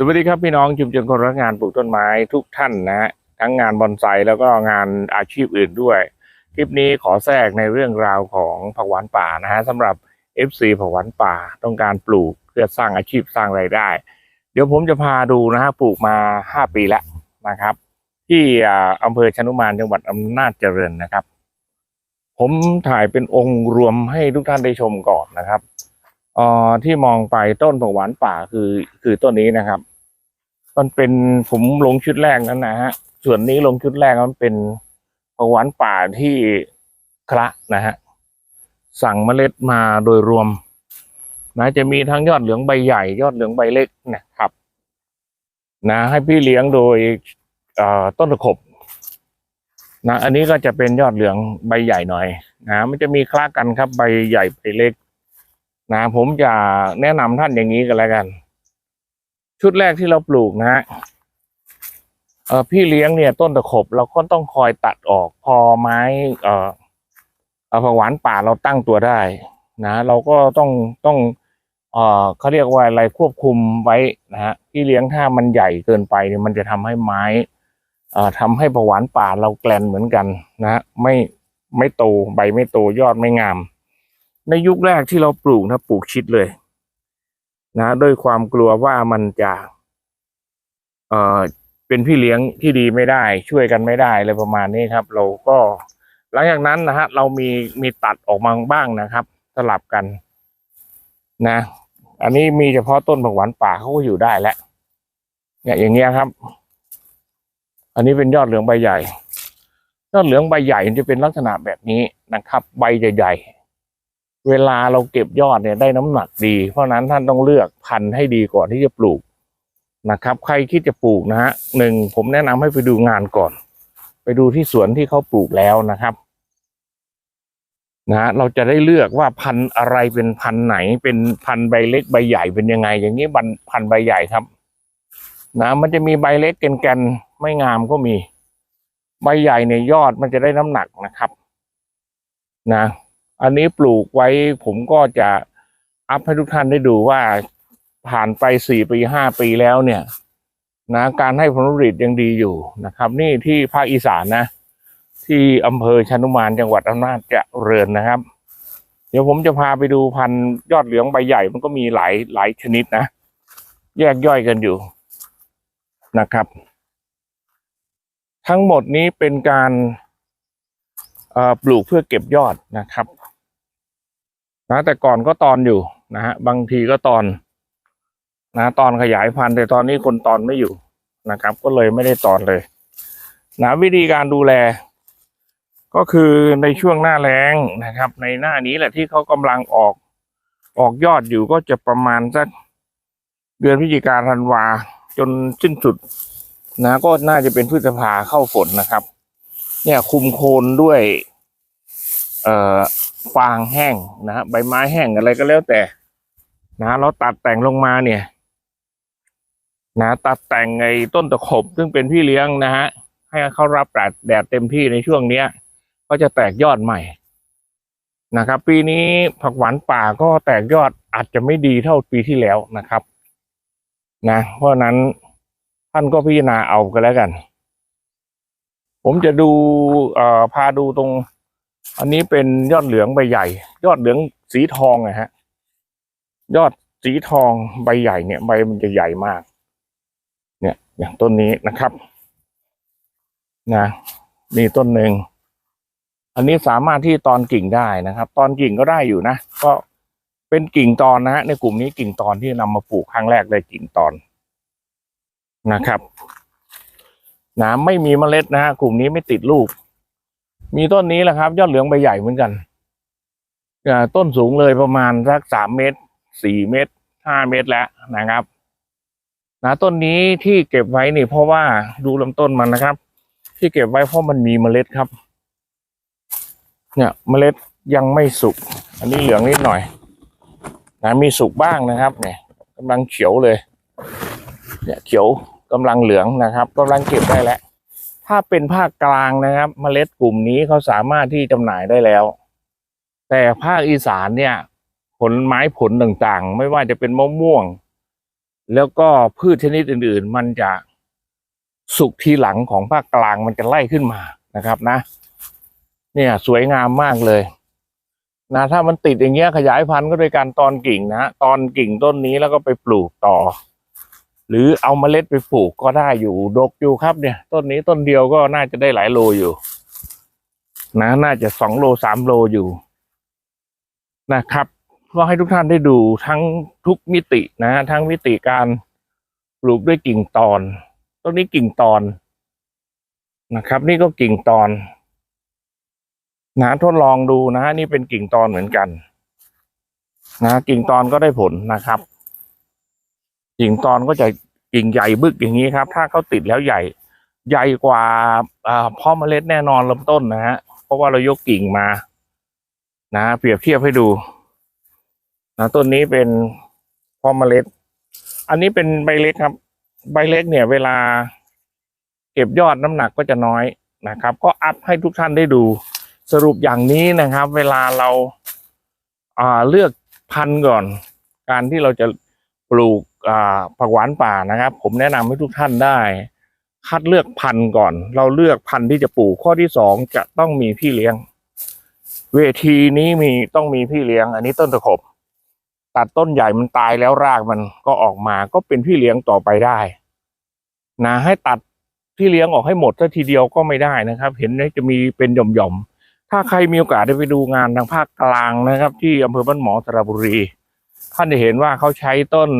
สวัสดีครับพี่น้องชุมชนคนรักงานปลูกต้นไม้ทุกท่านนะฮะทั้งงานบอนไซแล้วก็งานอาชีพอื่นด้วย คลิปนี้ขอแทรกในเรื่องราวของผักหวานป่านะฮะสำหรับ FC ผักหวานป่าต้องการปลูกเพื่อสร้างอาชีพสร้างรายได้ เดี๋ยวผมจะพาดูนะฮะปลูกมา 5 ปีแล้วนะครับ ที่อำเภอชนุมานจังหวัดอำนาจเจริญนะครับ ผมถ่ายเป็นองค์รวมให้ทุกท่านได้ชมก่อนนะครับอ่อที่มองไปต้นผักหวานป่าคือคือต้นนี้นะครับ มันเป็นผมลงชุดแรกนั้นนะฮะ ส่วนนี้ลงชุดแรกมันเป็นผักหวานป่าที่คละนะฮะ สั่งเมล็ดมาโดยรวม นะจะมีทั้งยอดเหลืองใบใหญ่ยอดเหลืองใบเล็กนะครับ นะให้พี่เลี้ยงโดยต้นตะขบนะอันนี้ก็จะเป็นยอดเหลืองใบใหญ่หน่อยนะมันจะมีคละกันครับใบใหญ่ใบเล็ก นะ ผมจะแนะนำท่านอย่างนี้กันแล้วกัน ชุดแรกที่เราปลูกนะฮะเออพี่เลี้ยงเนี่ยต้นตะขบเราก็ต้องคอยตัดออกพอไม้ เอ่อเอ่อผักหวานป่าเราตั้งตัวได้นะเราก็ต้องต้องเอ่อเขาเรียกว่าอะไรควบคุมไว้นะฮะพี่เลี้ยงถ้ามันใหญ่เกินไปเนี่ยมันจะทำให้ไม้ เอ่อทำให้ผักหวานป่าเราแกลนเหมือนกันนะฮะไม่ไม่โตใบไม่โตยอดไม่งาม ในยุคแรกที่เราปลูกนะปลูกชิดเลย นะด้วยความกลัวว่ามันจะเอ่อเป็นพี่เลี้ยงที่ดีไม่ได้ ช่วยกันไม่ได้อะไรประมาณนี้ครับ เราก็ หลังจากนั้นนะฮะเรามีมีตัดออกมาบ้างนะครับ สลับกัน นะ อันนี้มีเฉพาะต้นผักหวานป่าเขาก็อยู่ได้แล้วเนี่ยอย่างเงี้ยครับ อันนี้เป็นยอดเหลืองใบใหญ่ ยอดเหลืองใบใหญ่จะเป็นลักษณะแบบนี้นะครับ ใบใหญ่ๆ เวลาเราเก็บยอดเนี่ยได้น้ำหนักดี เพราะฉะนั้นท่านต้องเลือกพันธุ์ให้ดีก่อนที่จะปลูกนะครับ ใครคิดจะปลูกนะฮะหนึ่งผมแนะนำให้ไปดูงานก่อน ไปดูที่สวนที่เขาปลูกแล้วนะครับนะเราจะได้เลือกว่าพันธุ์อะไรเป็นพันธุ์ไหน เป็นพันธุ์ใบเล็กใบใหญ่เป็นยังไง อย่างนี้บันพันธุ์ใบใหญ่ครับ นะมันจะมีใบเล็กแกนๆไม่งามก็มี ใบใหญ่เนี่ยยอดมันจะได้น้ำหนักนะครับ นะ อันนี้ปลูกไว้ผมก็จะอัพให้ทุกท่านได้ดูว่าผ่านไปสี่ปีห้าปีแล้วเนี่ยนะการให้ผลผลิตยังดีอยู่นะครับ นี่ที่ภาคอีสานนะ ที่อำเภอชนุมานจังหวัดอำนาจเจริญนะครับ เดี๋ยวผมจะพาไปดูพันธุ์ยอดเหลืองใบใหญ่มันก็มีหลายหลายชนิดนะ แยกย่อยกันอยู่นะครับ ทั้งหมดนี้เป็นการปลูกเพื่อเก็บยอดนะครับ นะแต่ก่อนก็ตอนอยู่นะฮะบางทีก็ตอน นะตอนขยายพันธุ์แต่ตอนนี้คนตอนไม่อยู่นะครับ ก็เลยไม่ได้ตอนเลยนะวิธีการดูแล ก็คือในช่วงหน้าแล้งนะครับ ในหน้านี้แหละที่เขากำลังออกออกยอดอยู่ก็จะประมาณสักเดือนพฤศจิกาธันวาจนสิ้นสุดนะก็น่าจะเป็นพฤษภาเข้าฝนนะครับ เนี่ยคุมโคนด้วย เอ่อ ฟางแห้งนะฮะใบไม้แห้งอะไรก็แล้วแต่นะเราตัดแต่งลงมาเนี่ยนะตัดแต่งไอ้ต้นตะขบ ซึ่งเป็นพี่เลี้ยงนะฮะให้เขารับแดดแดดเต็มที่ในช่วงเนี้ย ก็จะแตกยอดใหม่นะครับ ปีนี้ผักหวานป่าก็แตกยอดอาจจะไม่ดีเท่าปีที่แล้วนะครับ นะ เพราะฉะนั้นท่านก็พิจารณาเอากันแล้วกัน ผมจะดูเอ่อพาดูตรง อันนี้เป็นยอดเหลืองใบใหญ่ ยอดเหลืองสีทองนะฮะ ยอดสีทองใบใหญ่เนี่ย ใบมันจะใหญ่มาก เนี่ย อย่างต้นนี้นะครับ นะนี่ต้นหนึ่งอันนี้สามารถที่ตอนกิ่งได้นะครับ ตอนกิ่งก็ได้อยู่นะก็เป็นกิ่งตอนนะฮะในกลุ่มนี้กิ่งตอนที่นำมาปลูกครั้งแรกเลยกิ่งตอนนะครับนะไม่มีเมล็ดนะฮะกลุ่มนี้ไม่ติดลูก มีต้นนี้แหละครับ ยอดเหลืองใบใหญ่เหมือนกันต้นสูงเลยประมาณสักสามเมตรสี่เมตรห้าเมตรแล้วนะครับนะต้นนี้ที่เก็บไว้นี่เพราะว่าดูลำต้นมันนะครับ ที่เก็บไว้เพราะมันมีเมล็ดครับ เนี่ยเมล็ดยังไม่สุก อันนี้เหลืองนิดหน่อย นะมีสุกบ้างนะครับ เนี่ยกำลังเขียวเลย เนี่ยเขียวกำลังเหลืองนะครับกำลังเก็บได้แล้ว ถ้าเป็นภาคกลางนะครับเมล็ดกลุ่มนี้เขาสามารถที่จำหน่ายได้แล้ว แต่ภาคอีสานเนี่ย ผลไม้ผลต่างๆ ไม่ว่าจะเป็นมะม่วง แล้วก็พืชชนิดอื่นๆ มันจะสุกทีหลังของภาคกลางมันจะไล่ขึ้นมานะครับนะ เนี่ยสวยงามมากเลยนะถ้ามันติดอย่างเงี้ยขยายพันธุ์ก็โดยการตอนกิ่งนะตอนกิ่งต้นนี้แล้วก็ไปปลูกต่อ หรือเอาเมล็ดไปปลูกก็ได้อยู่ดกอยู่ครับเนี่ย ต้นนี้ต้นเดียวก็น่าจะได้หลายโลอยู่ นะน่าจะสองโลสามโลอยู่ นะครับก็ให้ทุกท่านได้ดูทั้งทุกมิตินะ ทั้งมิติการปลูกด้วยกิ่งตอนต้นนี้กิ่งตอนนะครับ นี่ก็กิ่งตอนนะทดลองดูนะ นี่เป็นกิ่งตอนเหมือนกัน นะ กิ่งตอนก็ได้ผลนะครับ กิ่งตอนก็จะกิ่งใหญ่บึกอย่างนี้ครับ ถ้าเขาติดแล้วใหญ่ ใหญ่กว่าพ่อเมล็ดแน่นอนลำต้นนะฮะ เพราะว่าเรายกกิ่งมา นะ เปรียบเทียบให้ดูนะต้นนี้เป็นพ่อเมล็ด อันนี้เป็นใบเล็กครับ ใบเล็กเนี่ย เวลา เก็บยอดน้ำหนักก็จะน้อยนะครับ ก็อัพให้ทุกท่านได้ดูสรุปอย่างนี้นะครับ เวลาเราเลือกพันธุ์ก่อน การที่เราจะปลูก ผักหวานป่านะครับ ผมแนะนำให้ทุกท่านได้ คัดเลือกพันธุ์ก่อน เราเลือกพันธุ์ที่จะปลูกข้อที่สองจะต้องมีพี่เลี้ยง เวทีนี้มีต้องมีพี่เลี้ยง อันนี้ต้นตะขบตัดต้นใหญ่มันตายแล้วรากมันก็ออกมาก็เป็นพี่เลี้ยงต่อไปได้ นะให้ตัดพี่เลี้ยงออกให้หมดซะทีเดียวก็ไม่ได้นะครับ เห็นไหมจะมีเป็นหย่อมๆถ้าใครมีโอกาสได้ไปดูงานทางภาคกลางนะครับ ที่อำเภอบ้านหมอสระบุรี ท่านจะเห็นว่าเขาใช้ต้น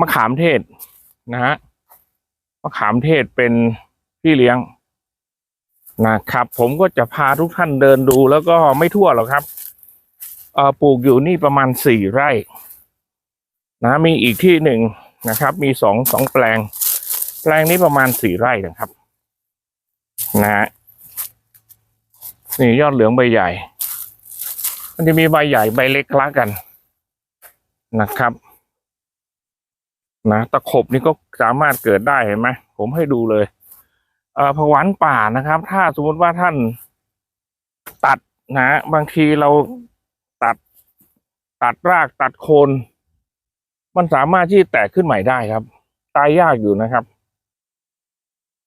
มะขามเทศนะฮะมะขามเทศเป็นพี่เลี้ยงนะครับ ผมก็จะพาทุกท่านเดินดูแล้วก็ไม่ทั่วหรอกครับเอ่อปลูกอยู่นี่ประมาณสี่ไร่ นะมีอีกที่หนึ่งนะครับ มีสองสองแปลง แปลงนี้ประมาณสี่ไร่นะครับ นะฮะนี่ยอดเหลืองใบใหญ่ มันจะมีใบใหญ่ใบเล็กคล้ากันนะครับ นะตะขบนี่ก็สามารถเกิดได้เห็นไหมผมให้ดูเลย เอ่อผวานป่านะครับ ถ้าสมมติว่าท่านตัดนะบางทีเราตัด ตัดรากตัดโคน มันสามารถที่แตกขึ้นใหม่ได้ครับ ตายยากอยู่นะครับ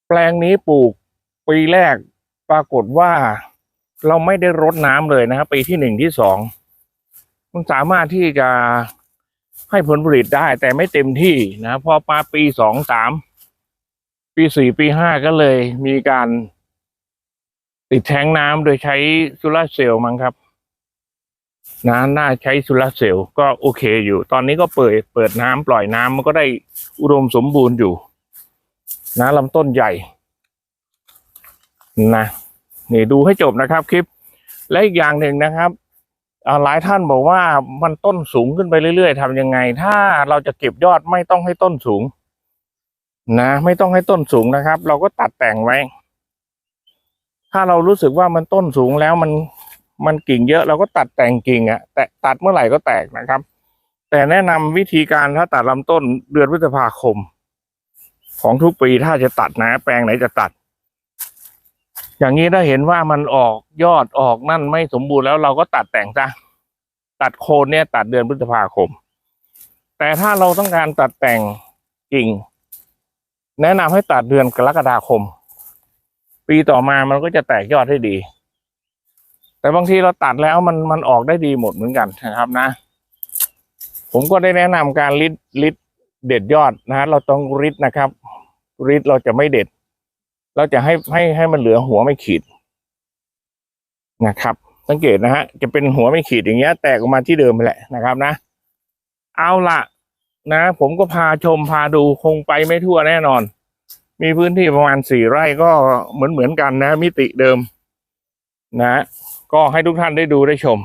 แปลงนี้ปลูกปีแรกปรากฏว่าเราไม่ได้รดน้ำเลยนะครับ ปีที่หนึ่งที่สองมันสามารถที่จะ ให้ผลผลิตได้แต่ไม่เต็มที่นะพอมาปีสองสามปีสี่ปีห้าก็เลยมีการติดแทงน้ำโดยใช้โซลาเซลล์มั้งครับนะน่าใช้โซลาเซลล์ก็โอเคอยู่ ตอนนี้ก็เปิดเปิดน้ำปล่อยน้ำมันก็ได้อุดมสมบูรณ์อยู่ นะลำต้นใหญ่ นะนี่ดูให้จบนะครับคลิป และอีกอย่างหนึ่งนะครับ หลายท่านบอกว่ามันต้นสูงขึ้นไปเรื่อย ๆทำยังไง ถ้าเราจะเก็บยอดไม่ต้องให้ต้นสูง นะไม่ต้องให้ต้นสูงนะครับ เราก็ตัดแต่งไว้ ถ้าเรารู้สึกว่ามันต้นสูงแล้วมันมันกิ่งเยอะเราก็ตัดแต่งกิ่งอะแต่ตัดเมื่อไหร่ก็แตกนะครับ แต่แนะนำวิธีการถ้าตัดลำต้นเดือนพฤษภาคม ของทุกปีถ้าจะตัดนะ แปลงไหนจะตัด อย่างนี้ถ้าเห็นว่ามันออกยอดออกนั่นไม่สมบูรณ์แล้วเราก็ตัดแต่งซะตัดโคนเนี่ย ตัดเดือนพฤษภาคม แต่ถ้าเราต้องการตัดแต่งกิ่ง แนะนำให้ตัดเดือนกรกฎาคม ปีต่อมามันก็จะแตกยอดได้ดี แต่บางทีเราตัดแล้วมันมันออกได้ดีหมดเหมือนกันนะครับนะ ผมก็ได้แนะนำการริดริดเด็ดยอดนะฮะเราต้องริดนะครับริดเราจะไม่เด็ด เราจะให้ให้ให้มันเหลือหัวไม่ขีดนะครับ สังเกตนะฮะ จะเป็นหัวไม่ขีดอย่างเงี้ย แตกออกมาที่เดิมไปแหละนะครับนะ เอาละนะ ผมก็พาชมพาดูคงไปไม่ทั่วแน่นอน มีพื้นที่ประมาณสี่ไร่ก็เหมือนเหมือนกันนะ มิติเดิม นะ ก็ให้ทุกท่านได้ดูได้ชม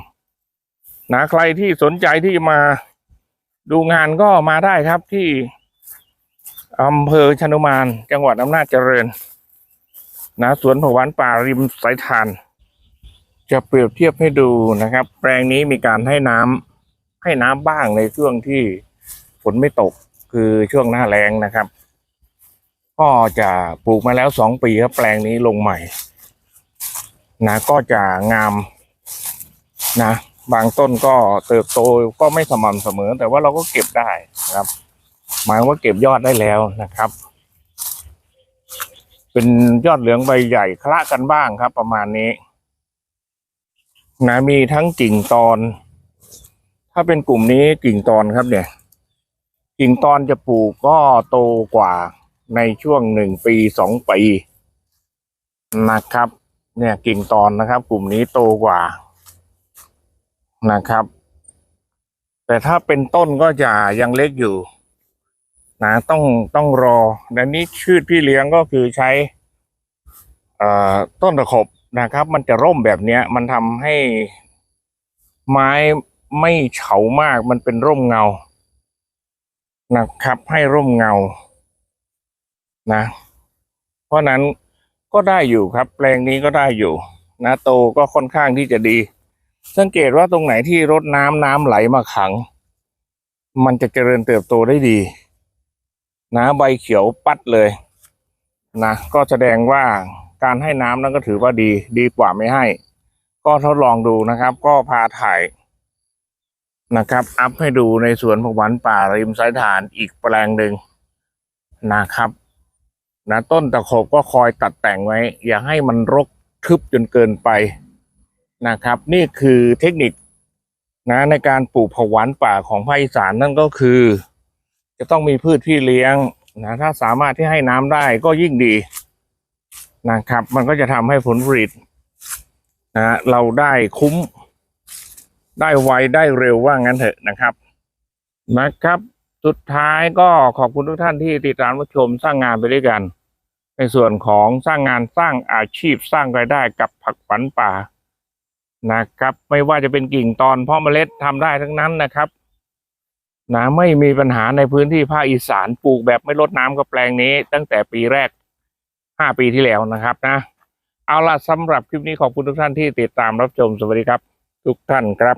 นะใครที่สนใจที่มาดูงานก็มาได้ครับที่อำเภอชนุมาน จังหวัดอำนาจเจริญ นะสวนผักหวานป่าริมสายทาน จะเปรียบเทียบให้ดูนะครับ แปลงนี้มีการให้น้ำให้น้ำบ้างในช่วงที่ฝนไม่ตกคือช่วงหน้าแล้งนะครับ ก็จะปลูกมาแล้วสองปีครับแปลงนี้ลงใหม่ นะก็จะงามนะ บางต้นก็เติบโตก็ไม่สม่ำเสมอ แต่ว่าเราก็เก็บได้นะครับ หมายว่าเก็บยอดได้แล้วนะครับ เป็นยอดเหลืองใบใหญ่คละกันบ้างครับ ประมาณนี้นะมีทั้งกิ่งตอน ถ้าเป็นกลุ่มนี้กิ่งตอนครับเนี่ย กิ่งตอนจะปลูกก็โตกว่าในช่วงหนึ่งปีสองปีนะครับ เนี่ยกิ่งตอนนะครับ กลุ่มนี้โตกว่านะครับ แต่ถ้าเป็นต้นก็จะยังเล็กอยู่ นะต้องต้องรอและนี้ชืดพี่เลี้ยงก็คือใช้ต้นตะขบนะครับ มันจะร่มแบบนี้มันทำให้ไม้ไม่เฉามากมันเป็นร่มเงา นะครับ ให้ร่มเงา นะ เพราะนั้นก็ได้อยู่ครับ แปลงนี้ก็ได้อยู่นะโตก็ค่อนข้างที่จะดี สังเกตว่าตรงไหนที่รดน้ำน้ำไหลมาขัง มันจะเจริญเติบโตได้ดี นะใบเขียวปัดเลยนะก็แสดงว่าการให้น้ำนั้นก็ถือว่าดีดีกว่าไม่ให้ ก็ทดลองดูนะครับ ก็พาถ่ายนะครับ อัพให้ดูในสวนผักหวานป่าริมสายฐานอีกแปลงหนึ่งนะครับนะต้นตะขบก็คอยตัดแต่งไว้ อย่าให้มันรกทึบจนเกินไปนะครับ นี่คือเทคนิคนะในการปลูกผักหวานป่าของภาคอีสานนั่นก็คือ จะต้องมีพืชพี่เลี้ยงนะถ้าสามารถที่ให้น้ำได้ก็ยิ่งดีนะครับ มันก็จะทำให้ผลผลิตนะเราได้คุ้ม ได้ไวได้เร็วว่างั้นเถอะนะครับนะครับ สุดท้ายก็ขอบคุณทุกท่านที่ติดตามรับชมสร้างงานไปด้วยกัน ในส่วนของสร้างงานสร้างอาชีพสร้างรายได้กับผักฝันป่านะครับ ไม่ว่าจะเป็นกิ่งตอนเพาะเมล็ดทำได้ทั้งนั้นนะครับ นะไม่มีปัญหาในพื้นที่ภาคอีสานปลูกแบบไม่ลดน้ำกับแปลงนี้ ตั้งแต่ปีแรกห้าปีที่แล้วนะครับนะ เอาล่ะสำหรับคลิปนี้ขอบคุณทุกท่านที่ติดตามรับชมสวัสดีครับ ทุกท่านครับ